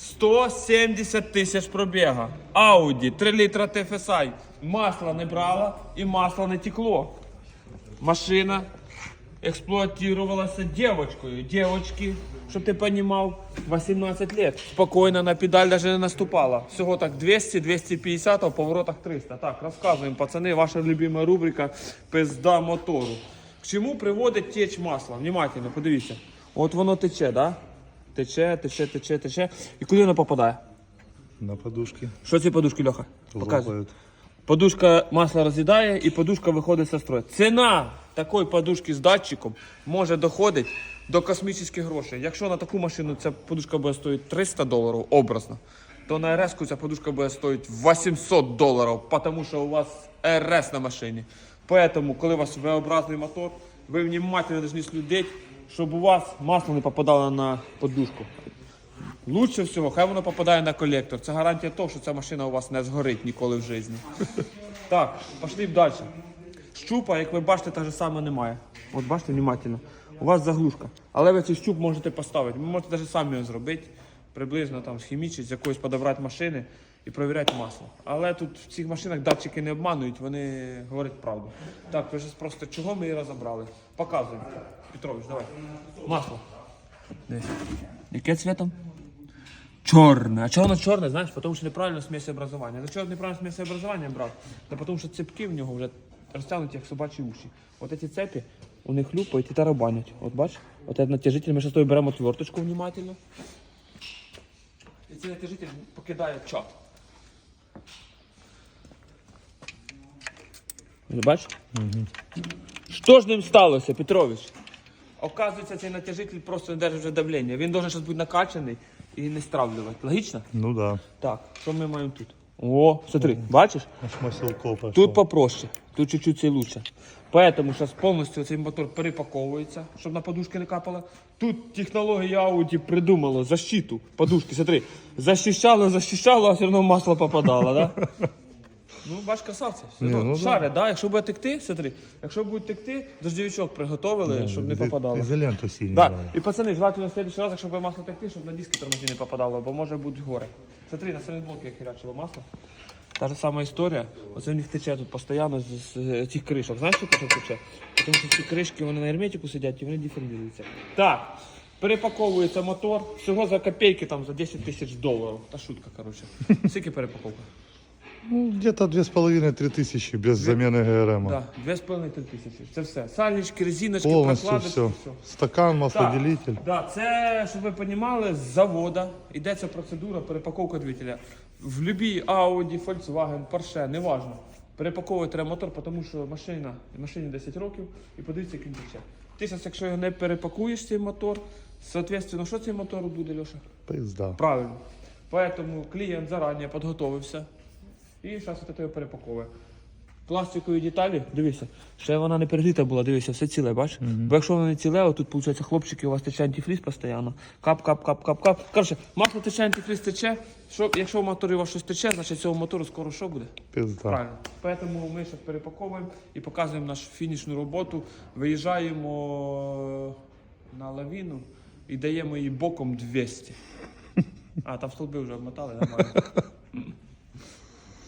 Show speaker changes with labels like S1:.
S1: 170 тисяч пробіга. Audi, 3 літра TFSI. Масло не брала і масло не текло. Машина експлуатировалася девочкою. Девочки, щоб ти понімав, 18 лет. Спокійно на педаль даже не наступала. Всього так 200-250, а в поворотах 300. Так, розказуємо, пацани, ваша любима рубрика «Пизда мотору». К чому приводить теч масла? Внимательно, подивіться. От воно тече, да? Тече, тече, тече, тече. І куди воно попадає?
S2: На подушке
S1: Що ці подушки, Льоха?
S2: Лопают.
S1: Подушка масло роз'їдає і подушка виходить зі строю. Ціна такої подушки з датчиком може доходити до космічних грошей. Якщо на таку машину ця подушка буде стоїти 300 доларів образно, то на РС ця подушка буде стоїти 800 доларів, тому що у вас РС на машині. Поэтому, коли у вас V-образний мотор, ви внимательно повинні слідити, щоб у вас масло не попадало на подушку. Лучше всього, хай воно попадає на колектор. Це гарантія того, що ця машина у вас не згорить ніколи в житті. Так, пішли далі. Щупа, як ви бачите, так же саме немає. От бачите, внимательно. У вас заглушка. Але ви цей щуп можете поставити. Ви можете навіть самі його зробити, приблизно там схімічити, з якоїсь подобрати машини і перевіряти масло. Але тут в цих машинах датчики не обманують, вони говорять правду. Так, ви ж просто чого ми її розібрали? Показуємо. Петрович, давай. Масло. Дивись. Яке цвітом? Чорне. А чого воно чорне? Знаєш, тому що неправильно смісообразування. За чого неправильно смісообразування брав? Та тому що цепки в нього вже розтягнуті, як собачі уші. От ці цепі у них люпають і тарабанять. От бач, от натяжитель, ми зараз беремо отверточку внимательно. І цей натяжитель покидає чат. Бач? Що ж ним сталося, Петрович? Оказується, цей натяжитель просто не держить вже давлення. Він должен зараз бути накачаний і не стравлювати. Логічно?
S2: Ну да.
S1: Так, що ми маємо тут? О, смотри, бачиш? Тут попроще, тут чуть-чуть це лучше. Поэтому зараз повністю цей мотор перепаковується, щоб на подушки не капало. Тут технологія Audi придумала защиту подушки, смотри. Защищало, защищало, а все одно масло попадало, да? Ну, бач, красавці. Все
S2: Ні, ну.
S1: Шари, да? Якщо буде текти, смотри, якщо буде текти, дождевичок приготовили, щоб не попадало.
S2: Изоленту сильно.
S1: Да.
S2: давай.
S1: І пацани, желательно в следующий раз, якщо буде масло текти, щоб на диски тормозні не попадало, бо може бути горе. Смотри, на середблокі як херячило масло. Та ж сама історія. Оце в них тече тут постійно з, з, з цих кришок. Знаєш, що тут тече? Тому що ці кришки вони на герметику сидять і вони деформуються. Так, перепаковується мотор. Всього за копійки там за 10 тисяч доларів. Та шутка, коротше. Скільки перепаковка?
S2: Ну, где-то 2,5-3 тысячи без замены ГРМ.
S1: Так, 2,5-3 тисячі. Це все. Сальнички, резиночки,
S2: Полностью
S1: прокладочки,
S2: все. Стакан, маслоделитель.
S1: Так, да, це, щоб ви розуміли, з завода йдеться процедура перепаковка двигателя. В будь-якій Audi, Volkswagen, Porsche, неважно. Перепаковує треба мотор, тому що машина, машині 10 років і подивіться, як він тече. Ти зараз, якщо його не перепакуєш цей мотор, соответственно, що цей мотор буде, Льоша?
S2: Поезда.
S1: Правильно. Поэтому клієнт зарані підготовився і зараз от його перепаковує. Пластикові деталі, дивися, ще вона не перегріта була, дивися, все ціле, бачиш? Бо якщо воно не ціле, отут, виходить, хлопчики, у вас тече антифріз постійно. Кап, кап, кап, кап, кап. Коротше, масло тече, антифріз тече. Що, якщо в моторі у вас щось тече, значить цього мотору скоро що буде?
S2: Пизда.
S1: Правильно. Поэтому ми зараз перепаковуємо і показуємо нашу фінішну роботу. Виїжджаємо на лавіну і даємо їй боком 200. А, там столби вже обмотали, нормально.